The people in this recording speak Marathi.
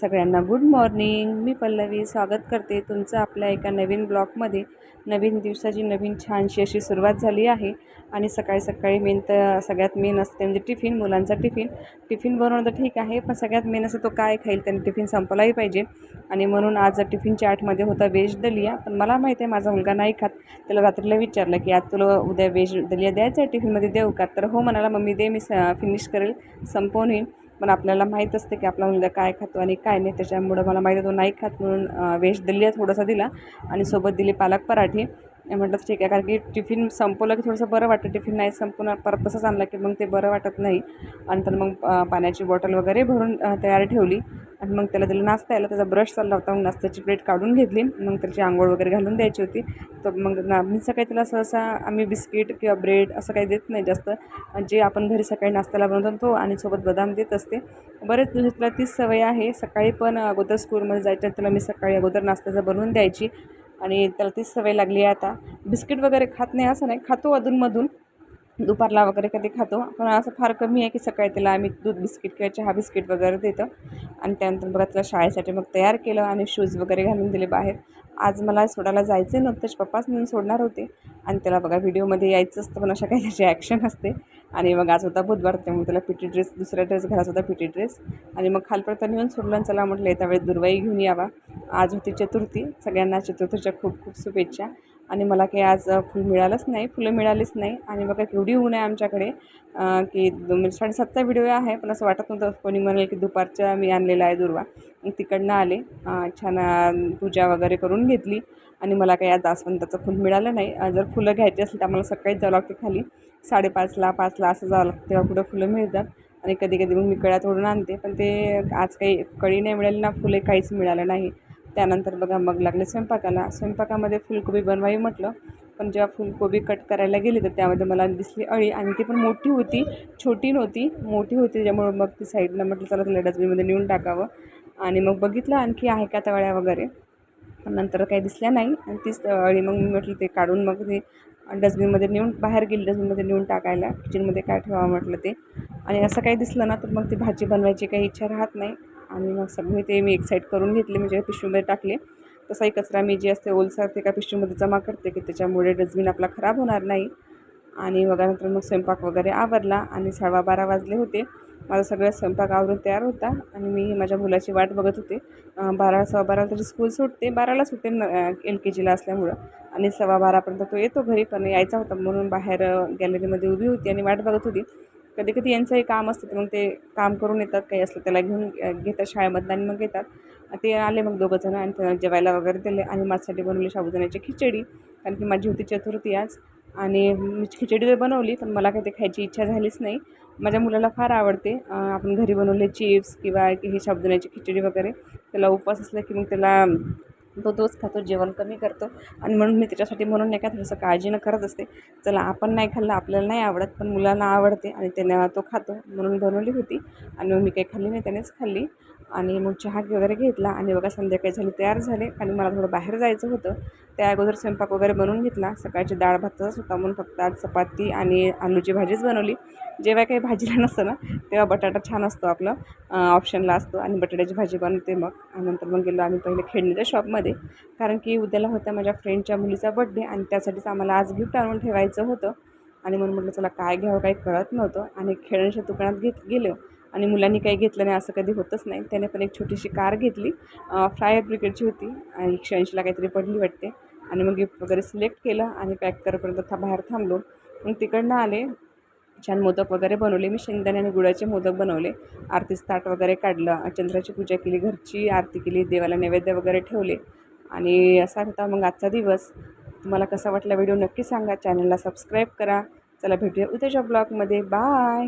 सगळ्यांना गुड मॉर्निंग मी पल्लवी स्वागत करते तुमचं आपल्या एका नवीन ब्लॉगमध्ये. नवीन दिवसाची नवीन छानशी अशी सुरुवात झाली आहे आणि सकाळी सकाळी मेन तर सगळ्यात मेन असते म्हणजे टिफिन मुलांचा टिफिन टिफिन बनवणं तर ठीक आहे पण सगळ्यात मेन असं तो काय खाईल त्याने टिफिन संपलाही पाहिजे. आणि म्हणून आज टिफिन चार्टमध्ये होता व्हेज दलिया पण मला माहिती आहे माझा मुलगा नाही खात. त्याला रात्रीला विचारलं की आज तुला उद्या व्हेज दलिया द्यायचं आहे? टिफिनमध्ये देऊ का? तर हो म्हणाला मम्मी दे मी फिनिश करेल संपवून येईन. पण आपल्याला माहीत असते की आपला मुलगा काय खातो आणि काय नाही. त्याच्यामुळं मला माहीत आहे तो नाही खात म्हणून व्हेज दलिया थोडासा दिला आणि सोबत दिली पालक पराठे. म्हटलं ठीक आहे. कारण की टिफिन संपवलं की थोडंसं बरं वाटतं. टिफिन नाही संपून परत तसंच आणलं की मग ते बरं वाटत नाही. आणि तर मग पाण्याची बॉटल वगैरे भरून तयार ठेवली. आणि मग त्याला दिलं नाश्ता यायला त्याचा ब्रश चालला होता. मग नाश्त्याची प्लेट काढून घेतली. मग त्याची आंघोळ वगैरे घालून द्यायची होती. तर मग ना मी सकाळी त्याला सहसा आम्ही बिस्किट किंवा ब्रेड असं काही देत नाही जास्त. जे आपण घरी सकाळी नाश्त्याला बनवतो तो आणि सोबत बदाम देत असते. बरेच दिवस तुला तीच सवय आहे. सकाळी पण अगोदर स्कूलमध्ये जायच्या त्याला मी सकाळी अगोदर नाश्त्याचं बनवून द्यायची. आणि त्याला तीच सवय लागली आहे आता. बिस्किट वगैरे खात नाही असं नाही. खातो अधूनमधून. दुपारला वगैरे कधी खातो. पण असं फार कमी आहे की सकाळी त्याला आम्ही दूध बिस्किट किंवा चहा बिस्किट वगैरे देतो. आणि त्यानंतर बघा त्याला शाळेसाठी मग तयार केलं आणि शूज वगैरे घालून दिले बाहेर. आज मला सोडायला जायचं नव्हतंच पप्पाच नेऊन सोडणार होते. आणि त्याला बघा व्हिडिओमध्ये यायचं असतं पण अशा काही त्याची ॲक्शन असते. आणि मग आज होता बुधवार त्यामुळे त्याला पिटी ड्रेस दुसरा ड्रेस घालायचा होता पिटी ड्रेस आणि मग खालपर्यंत नेऊन सोडलं आणि चला म्हटलं येत्या वेळेस दुर्वाई घेऊन यावा. आज होती चतुर्थी सगळ्यांना चतुर्थीच्या खूप खूप शुभेच्छा. आणि मला काही आज फुल मिळालंच नाही. फुलं मिळालीच नाही. आणि बघा केवढी ऊन आहे आमच्याकडे की म्हणजे साडेसातचा व्हिडिओ आहे पण असं वाटत नव्हतं कोणी म्हणेल की दुपारच्या मी आणलेला आहे दुर्वा. मग तिकडनं आले छान पूजा वगैरे करून घेतली. आणि मला काही आज जास्वंदाचं फुल मिळालं नाही. जर फुलं घ्यायची असेल तर आम्हाला सकाळीच जावं लागते खाली. साडेपाचला पाचला असं जावं लागतं तेव्हा कुठं फुलं मिळतात. आणि कधी कधी मग मी कळ्या तोडून आणते. पण ते आज काही कळी नाही मिळाली ना फुले काहीच मिळालं नाही. त्यानंतर बघा मग लागले स्वयंपाकाला. स्वयंपाकामध्ये फुलकोबी बनवावी म्हटलं पण जेव्हा फुलकोबी कट करायला गेली तर त्यामध्ये मला दिसली अळी आणि ती पण मोठी होती छोटी नव्हती मोठी होती. त्याच्यामुळं मग ती साईडला म्हटलं चला तिला डस्टबिनमध्ये नेऊन टाकावं. आणि मग बघितलं आणखी आहे का तवळ्या वगैरे पण नंतर काही दिसल्या नाही. आणि तीच अळी मग मी म्हटलं ते काढून मग ते डस्टबिनमध्ये नेऊन बाहेर गेली डस्टबिनमध्ये नेऊन टाकायला किचनमध्ये काय ठेवावं? म्हटलं ते. आणि असं काही दिसलं ना तर मग ती भाजी बनवायची काही इच्छा राहत नाही. आणि मग सगळे ते मी एक साईड करून घेतले म्हणजे पिशवीमध्ये टाकले तसाही कचरा मी जे असते ओलसा ते का पिशवीमध्ये जमा करते की त्याच्यामुळे डस्टबिन आपला खराब होणार नाही. आणि बघा नंतर मग स्वयंपाक वगैरे आवरला आणि सव्वा बारा वाजले होते. माझा सगळं स्वयंपाक आवरून तयार होता आणि मी माझ्या मुलाची वाट बघत होते. बारा सव्वा बारा त्याची स्कूल सुटते बाराला सुटते एल के जीला असल्यामुळं. आणि सव्वा बारापर्यंत तो येतो घरी पण यायचा होता म्हणून बाहेर गॅलरीमध्ये उभी होती आणि वाट बघत होती. कधी कधी यांचंही काम असतं मग ते काम करून येतात. काही असलं त्याला घेऊन घेतात शाळेमधनं आणि मग येतात ते आले मग दोघंजणं आणि त्यांना जेवायला वगैरे दिले आणि माझ्यासाठी बनवली साबुदाण्याची खिचडी. कारण की माझी होती चतुर्थी आज आणि मी खिचडी तर बनवली पण मला काही ते खायची इच्छा झालीच नाही. माझ्या मुलाला फार आवडते आपण घरी बनवले चिप्स किंवा हे साबुदाण्याची खिचडी वगैरे. त्याला उपवास असला की मग त्याला तो तोच खातो जेवण कमी करतो. आणि म्हणून मी त्याच्यासाठी म्हणून नाही का थोडंसं काळजीनं करत असते. चला आपण नाही खाल्लं आपल्याला नाही आवडत पण मुलांना आवडते आणि त्यांना तो खातो म्हणून बनवली होती. आणि मग मी काही खाल्ली नाही त्यानेच खाल्ली. आणि मग चहा वगैरे घेतला आणि बघा संध्याकाळी झाली तयार झाले आणि मला थोडं बाहेर जायचं होतं. त्या अगोदर स्वयंपाक वगैरे बनवून घेतला. सकाळची डाळ भातच होता म्हणून फक्त आज चपाती आणि आलूची भाजीच बनवली. जेव्हा काही भाजीला नसतं ना तेव्हा बटाटा छान असतो आपलं. ऑप्शनला असतो आणि बटाट्याची भाजी बनवते मग. आणि नंतर मग गेलो आम्ही पहिले खेळणीच्या शॉपमध्ये कारण की उद्याला होत्या माझ्या फ्रेंडच्या मुलीचा बड्डे आणि त्यासाठीच आम्हाला आज गिफ्ट आणून ठेवायचं होतं. आणि म्हणून म्हटलं चला काय घ्यावं काही कळत नव्हतं. आणि खेळण्याच्या दुकानात घेत गेलो. आणि मुलांनी काही घेतलं नाही असं कधी होतच नाही. त्याने पण एक छोटीशी कार घेतली. फायर ब्रिगेडची होती आणि एकशे ऐंशीला काहीतरी पडली वाटते. आणि मग गिफ्ट वगैरे सिलेक्ट केलं आणि पॅक करपर्यंत था बाहेर थांबलो. मग तिकडनं आले. छान मोदक वगैरे बनवले. मी शेंगदाणे आणि गुळाचे मोदक बनवले. आरतीच ताट वगैरे काढलं. चंद्राची पूजा केली घरची आरती केली देवाला नैवेद्य वगैरे ठेवले. आणि असा होता मग आजचा दिवस. तुम्हाला कसा वाटला व्हिडिओ नक्की सांगा. चॅनलला सबस्क्राईब करा. चला भेटूया उद्याच्या ब्लॉगमध्ये बाय